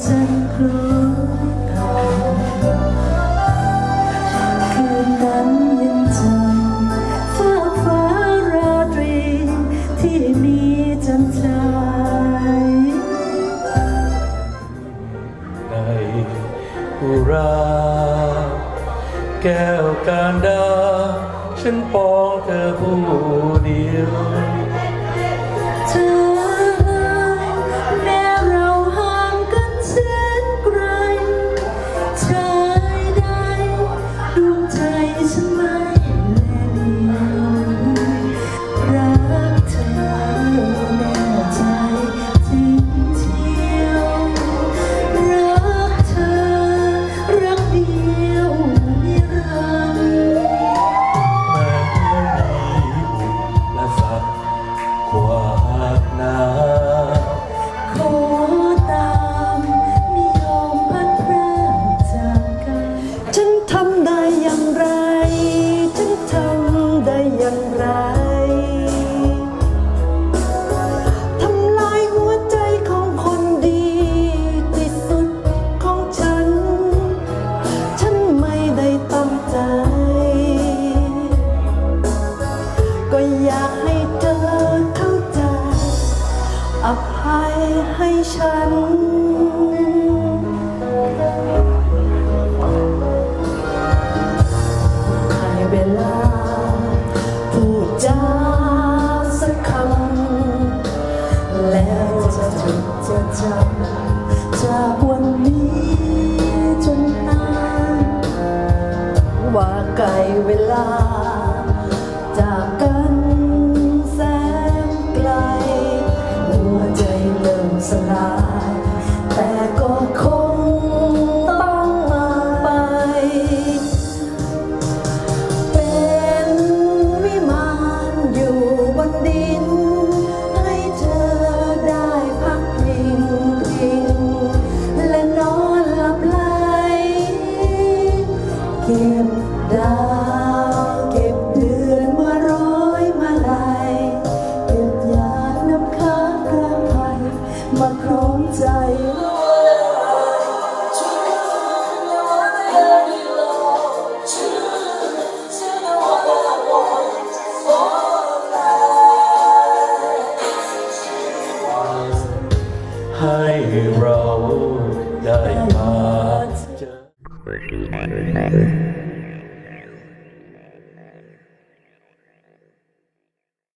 เก่นนั้นยังจำฟ้าฟ้าราตรี ที่มีจันทในอุรา แก้วการดา ฉันปองเธอผู้เดียว now อภัยให้ฉัน ให้เวลา พูดจาสักคำ แล้วจะจดจะจำจากวันนี้จนนานว่าไกลเวลา love. heroic, die Monster.